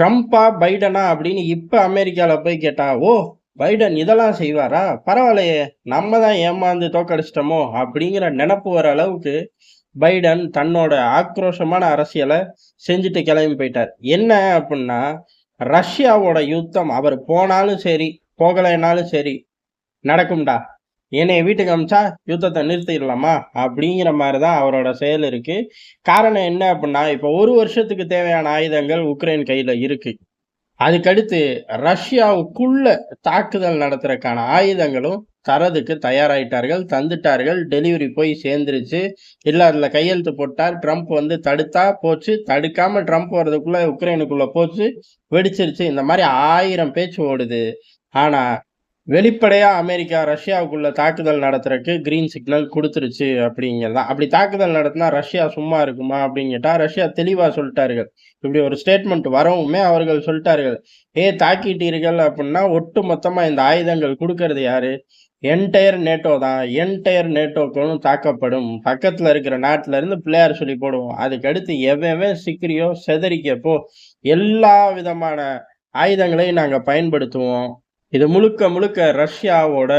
ட்ரம்ப்பா பைடனா அப்படின்னு இப்போ அமெரிக்காவில் போய் கேட்டா ஓ பைடன் இதெல்லாம் செய்வாரா? பரவாயில்லையே நம்ம தான் ஏமாந்து தோக்கடிச்சிட்டோமோ அப்படிங்கிற நினப்பு வர அளவுக்கு பைடன் தன்னோட ஆக்ரோஷமான அரசியலை செஞ்சுட்டு கிளம்பி போயிட்டார். என்ன அப்படின்னா ரஷ்யாவோட யுத்தம் அவர் போனாலும் சரி போகலைன்னாலும் சரி நடக்கும்டா. என்னைய வீட்டுக்கு அமிச்சா யுத்தத்தை நிறுத்திடலாமா? அப்படிங்கிற மாதிரி தான் அவரோட செயல் இருக்கு. காரணம் என்ன அப்படின்னா இப்போ ஒரு வருஷத்துக்கு தேவையான ஆயுதங்கள் உக்ரைன் கையில் இருக்கு. அதுக்கடுத்து ரஷ்யாவுக்குள்ள தாக்குதல் நடத்துறதுக்கான ஆயுதங்களும் தரதுக்கு தயாராயிட்டார்கள் தந்துட்டார்கள் டெலிவரி போய் சேர்ந்துருச்சு. இல்லை அதில் கையெழுத்து போட்டார் ட்ரம்ப் வந்து தடுத்தா போச்சு தடுக்காமல் ட்ரம்ப் வர்றதுக்குள்ளே உக்ரைனுக்குள்ளே போச்சு வெடிச்சிருச்சு. இந்த மாதிரி ஆயிரம் பேச்சு ஓடுது. ஆனால் வெளிப்படையாக அமெரிக்கா ரஷ்யாவுக்குள்ள தாக்குதல் நடத்துறதுக்கு கிரீன் சிக்னல் கொடுத்துருச்சு அப்படிங்கிறதா அப்படி தாக்குதல் நடத்தினா ரஷ்யா சும்மா இருக்குமா அப்படின்னு கேட்டால் ரஷ்யா தெளிவாக சொல்லிட்டார்கள். இப்படி ஒரு ஸ்டேட்மெண்ட் வரவுமே அவர்கள் சொல்லிட்டார்கள். ஏ தாக்கிட்டீர்கள் அப்படின்னா ஒட்டு மொத்தமாக இந்த ஆயுதங்கள் கொடுக்கறது யாரு? என்டையர் நேட்டோ தான். என்டையர் நேட்டோக்களும் தாக்கப்படும். பக்கத்தில் இருக்கிற நாட்டில இருந்து பிள்ளையார் சொல்லி போடுவோம். அதுக்கடுத்து எவ்வளவு சிக்கிரியோ செதறிக்கப்போ எல்லா விதமான ஆயுதங்களையும் நாங்கள் பயன்படுத்துவோம். இது முழுக்க முழுக்க ரஷ்யாவோட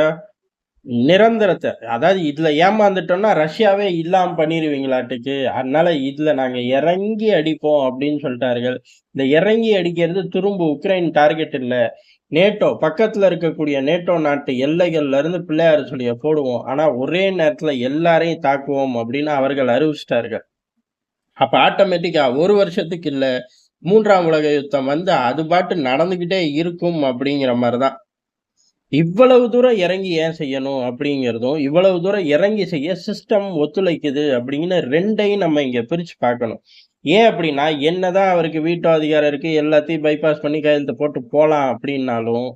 நிரந்தரத்தை அதாவது இதுல ஏமாந்துட்டோம்னா ரஷ்யாவே இல்லாம பண்ணிடுவீங்களாட்டுக்கு அதனால இதுல நாங்க இறங்கி அடிப்போம் அப்படின்னு சொல்லிட்டார்கள். இந்த இறங்கி அடிக்கிறது திரும்ப உக்ரைன் டார்கெட் இல்ல. நேட்டோ பக்கத்துல இருக்கக்கூடிய நேட்டோ நாட்டு எல்லைகள்ல இருந்து பிள்ளையார் சொல்லிய போடுவோம். ஆனா ஒரே நேரத்துல எல்லாரையும் தாக்குவோம் அப்படின்னு அவர்கள் அறிவிச்சிட்டார்கள். அப்ப ஆட்டோமேட்டிக்கா ஒரு வருஷத்துக்கு இல்லை மூன்றாம் உலக யுத்தம் வந்து அது பாட்டு நடந்துகிட்டே இருக்கும் அப்படிங்கிற மாதிரிதான். இவ்வளவு தூரம் இறங்கி ஏன் செய்யணும் அப்படிங்கிறதும் இவ்வளவு தூரம் இறங்கி செய்ய சிஸ்டம் ஒத்துழைக்குது அப்படின்னு ரெண்டையும் நம்ம இங்க பிரிச்சு பார்க்கணும். ஏன் அப்படின்னா என்னதான் அவருக்கு வீட்டு அதிகாரம் இருக்கு எல்லாத்தையும் பைபாஸ் பண்ணி கையெழுத்து போட்டு போகலாம் அப்படின்னாலும்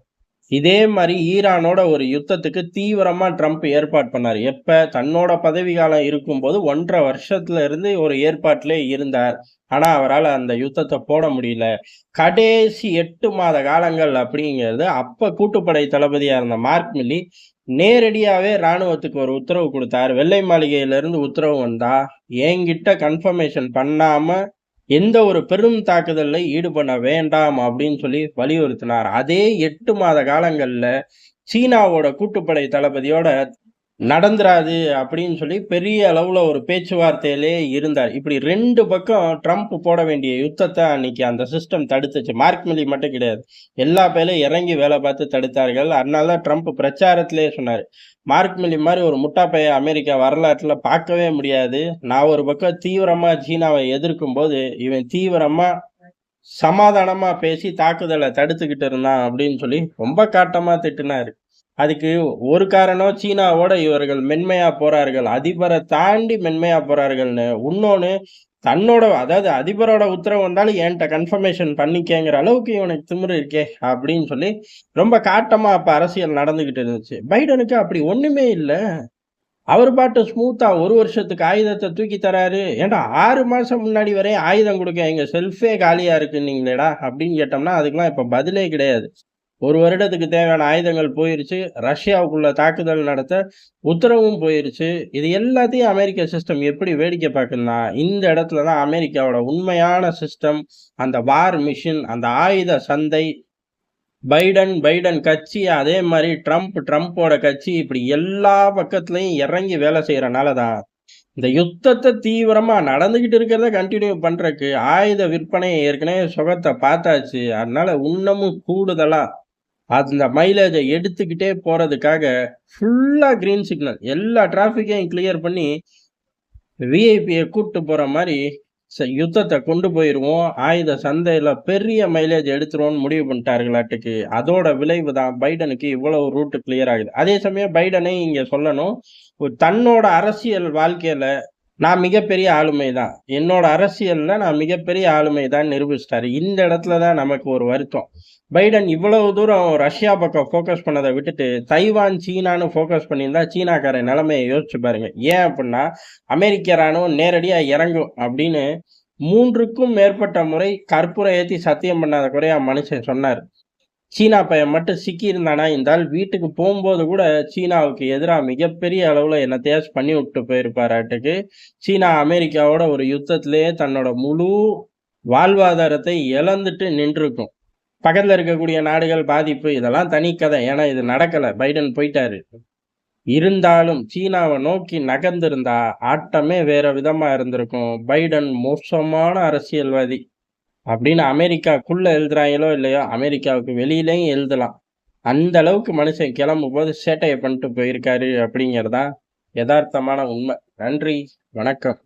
இதே மாதிரி ஈரானோட ஒரு யுத்தத்துக்கு தீவிரமாக ட்ரம்ப் ஏற்பாடு பண்ணார். எப்போ? தன்னோட பதவி காலம் இருக்கும்போது ஒன்றரை வருஷத்துல இருந்து ஒரு ஏற்பாட்டிலே இருந்தார். ஆனால் அவரால் அந்த யுத்தத்தை போட முடியல. கடைசி எட்டு மாத காலங்கள் அப்படிங்கிறது அப்போ கூட்டுப்படை தளபதியாக இருந்த மார்க் மில்லி நேரடியாகவே ராணுவத்துக்கு ஒரு உத்தரவு கொடுத்தார். வெள்ளை மாளிகையிலேருந்து உத்தரவு வந்தா என்கிட்ட கன்ஃபர்மேஷன் பண்ணாமல் எந்த ஒரு பெரும் தாக்குதலில் ஈடுபட வேண்டாம் அப்படின்னு சொல்லி வலியுறுத்தினார். அதே எட்டு மாத காலங்களில் சீனாவோட கூட்டுப்படை தளபதியோட நடந்துராது அப்படின்னு சொல்லி பெரிய அளவில் ஒரு பேச்சுவார்த்தையிலே இருந்தார். இப்படி ரெண்டு பக்கம் ட்ரம்ப் போட வேண்டிய யுத்தத்தை அன்னைக்கு அந்த சிஸ்டம் தடுத்துச்சு. மார்க் மில்லி மட்டும் கிடையாது. எல்லா பேரும் இறங்கி வேலை பார்த்து தடுத்தார்கள். அதனால தான் ட்ரம்ப் பிரச்சாரத்திலே சொன்னார். மார்க் மில்லி மாதிரி ஒரு முட்டாப்பைய அமெரிக்கா வரலாற்றில் பார்க்கவே முடியாது. நான் ஒரு பக்கம் தீவிரமாக சீனாவை எதிர்க்கும் போது இவன் தீவிரமாக சமாதானமாக பேசி தாக்குதலை தடுத்துக்கிட்டு இருந்தான் அப்படின்னு சொல்லி ரொம்ப காட்டமாக திட்டினாரு. அதுக்கு ஒரு காரணம் சீனாவோட இவர்கள் மென்மையா போறார்கள். அதிபரை தாண்டி மென்மையா போறார்கள்னு. இன்னொன்னு தன்னோட அதாவது அதிபரோட உத்தரவு வந்தாலும் என்கிட்ட கன்ஃபர்மேஷன் பண்ணிக்கேங்கிற அளவுக்கு இவனுக்கு திமிரு இருக்கே அப்படின்னு சொல்லி ரொம்ப காட்டமா அப்ப அரசியல் நடந்துகிட்டு இருந்துச்சு. பைடனுக்கு அப்படி ஒண்ணுமே இல்லை. அவர் பாட்டு ஸ்மூத்தா ஒரு வருஷத்துக்கு ஆயுதத்தை தூக்கி தராரு. ஏன்டா ஆறு மாசம் முன்னாடி வரையும் ஆயுதம் கொடுக்க எங்க செல்ஃபே காலியா இருக்குன்னீங்களேடா அப்படின்னு கேட்டோம்னா அதுக்கெல்லாம் இப்ப பதிலே கிடையாது. ஒரு வருடத்துக்கு தேவையான ஆயுதங்கள் போயிருச்சு ரஷ்யாவுக்குள்ள தாக்குதல் நடத்த உத்தரவும் போயிருச்சு. இது எல்லாத்தையும் அமெரிக்க சிஸ்டம் எப்படி வேடிக்கை பார்க்குதுன்னா இந்த இடத்துல தான் அமெரிக்காவோட உண்மையான சிஸ்டம் அந்த வார் மிஷின் அந்த ஆயுத சந்தை பைடன் பைடன் கட்சி அதே மாதிரி ட்ரம்ப் ட்ரம்ப்போட கட்சி இப்படி எல்லா பக்கத்துலையும் இறங்கி வேலை செய்கிறனால தான் இந்த யுத்தத்தை தீவிரமாக நடந்துக்கிட்டு இருக்கிறத கண்டினியூ பண்ணுறக்கு ஆயுத விற்பனையை ஏற்கனவே சுகத்தை பார்த்தாச்சு. அதனால இன்னமும் கூடுதலாக அந்த மைலேஜை எடுத்துக்கிட்டே போகிறதுக்காக ஃபுல்லாக க்ரீன் சிக்னல் எல்லா டிராஃபிக்கையும் கிளியர் பண்ணி விஐபியை கூட்டு போகிற மாதிரி ச- யுத்தத்தை கொண்டு போயிடுவோம் ஆயுத சந்தையில் பெரிய மைலேஜ் எடுத்துருவோம்னு முடிவு பண்ணிட்டார்களாட்டுக்கு. அதோட விளைவு தான் பைடனுக்கு இவ்வளவு ரூட்டு கிளியர் ஆகுது. அதே சமயம் பைடனை இங்கே சொல்லணும். ஒரு தன்னோட அரசியல் வாழ்க்கையில் நான் மிகப்பெரிய ஆளுமை தான் என்னோட அரசியல்ல நான் மிகப்பெரிய ஆளுமை தான் நிரூபிச்சிட்டாரு. இந்த இடத்துல தான் நமக்கு ஒரு வருத்தம். பைடன் இவ்வளவு தூரம் ரஷ்யா பக்கம் ஃபோக்கஸ் பண்ணதை விட்டுட்டு தைவான் சீனான்னு ஃபோக்கஸ் பண்ணியிருந்தா சீனாக்கார நிலைமையை யோசிச்சு பாருங்க. ஏன் அப்படின்னா அமெரிக்க ராணுவம் நேரடியாக இறங்கும் அப்படின்னு மூன்றுக்கும் மேற்பட்ட முறை கற்பூரை ஏற்றி சத்தியம் பண்ணாத குறையா மனுஷன் சொன்னார். சீனா பையன் மட்டும் சிக்கி இருந்தானா இந்த ஆள் வீட்டுக்கு போகும்போது கூட சீனாவுக்கு எதிராக மிகப்பெரிய அளவில் என்னத்தையாச்சும் பண்ணி விட்டு போயிருப்பாராட்டுக்கு. சீனா அமெரிக்காவோட ஒரு யுத்தத்திலேயே தன்னோட முழு வாழ்வாதாரத்தை இழந்துட்டு நின்றுருக்கும். பக்கத்தில் இருக்கக்கூடிய நாடுகள் பாதிப்பு இதெல்லாம் தனி கதை. ஏன்னா இது நடக்கலை. பைடன் போயிட்டாரு. இருந்தாலும் சீனாவை நோக்கி நகர்ந்திருந்தா ஆட்டமே வேற விதமாக இருந்திருக்கும். பைடன் மோசமான அரசியல்வாதி. அப்படின்னு அமெரிக்காக்குள்ள எழுதுறாங்களோ இல்லையோ அமெரிக்காவுக்கு வெளியிலையும் எழுதலாம். அந்த அளவுக்கு மனுஷன் கிளம்பும் போது சேட்டையை பண்ணிட்டு போயிருக்காரு அப்படிங்கிறதான் யதார்த்தமான உண்மை. நன்றி வணக்கம்.